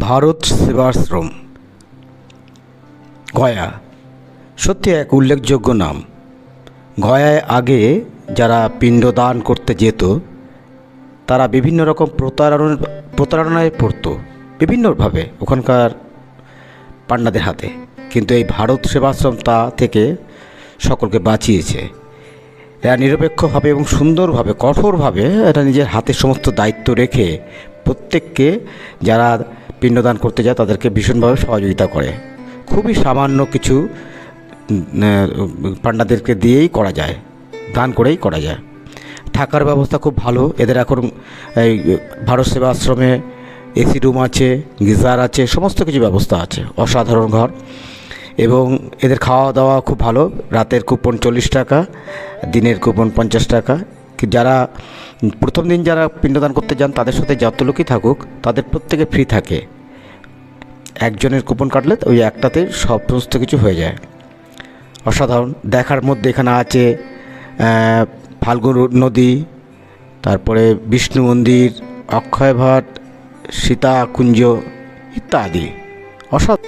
ভারত সেবাশ্রম। গয়া। সত্যি এক উল্লেখযোগ্য নাম। গয়ায় আগে যারা পিণ্ডদান করতে যেত, তারা বিভিন্ন রকম প্রতারণ, প্রতারণায় পড়তো, বিভিন্নভাবে ওখানকার পান্ডাদের হাতে। কিন্তু এই ভারত সেবাশ্রম তা থেকে সকলকে বাঁচিয়েছে। এরা নিরপেক্ষভাবে এবং সুন্দরভাবে, কঠোরভাবে এটা নিজের হাতে সমস্ত দায়িত্ব রেখে প্রত্যেককে যারা পিণ্ডদান করতে যায় তাদেরকে ভীষণভাবে সহযোগিতা করে। খুবই সামান্য কিছু পান্ডাদেরকে দিয়েই করা যায়, দান করেই করা যায়। থাকার ব্যবস্থা খুব ভালো। এদের এখন, এই, ভারত সেবা আশ্রমে এসি রুম আছে, গিজার আছে, সমস্ত কিছু ব্যবস্থা আছে, অসাধারণ ঘর। এবং এদের খাওয়া দাওয়া খুব ভালো। রাতের কুপন চল্লিশ টাকা, দিনের কুপন পঞ্চাশ টাকা যারা প্রথম দিন যারা পিণ্ডদান করতে যান, তাদের সাথে যত লোকই থাকুক, তাদের প্রত্যেকে ফ্রি থাকে। একজনের কুপন কাটলে ওই একটাতে সব সমস্ত কিছু হয়ে যায়। অসাধারণ। দেখার মধ্যে এখানে আছে ফাল্গুন নদী, তারপরে বিষ্ণু মন্দির, অক্ষয় ভাট, সীতাকুঞ্জ ইত্যাদি। অসাধারণ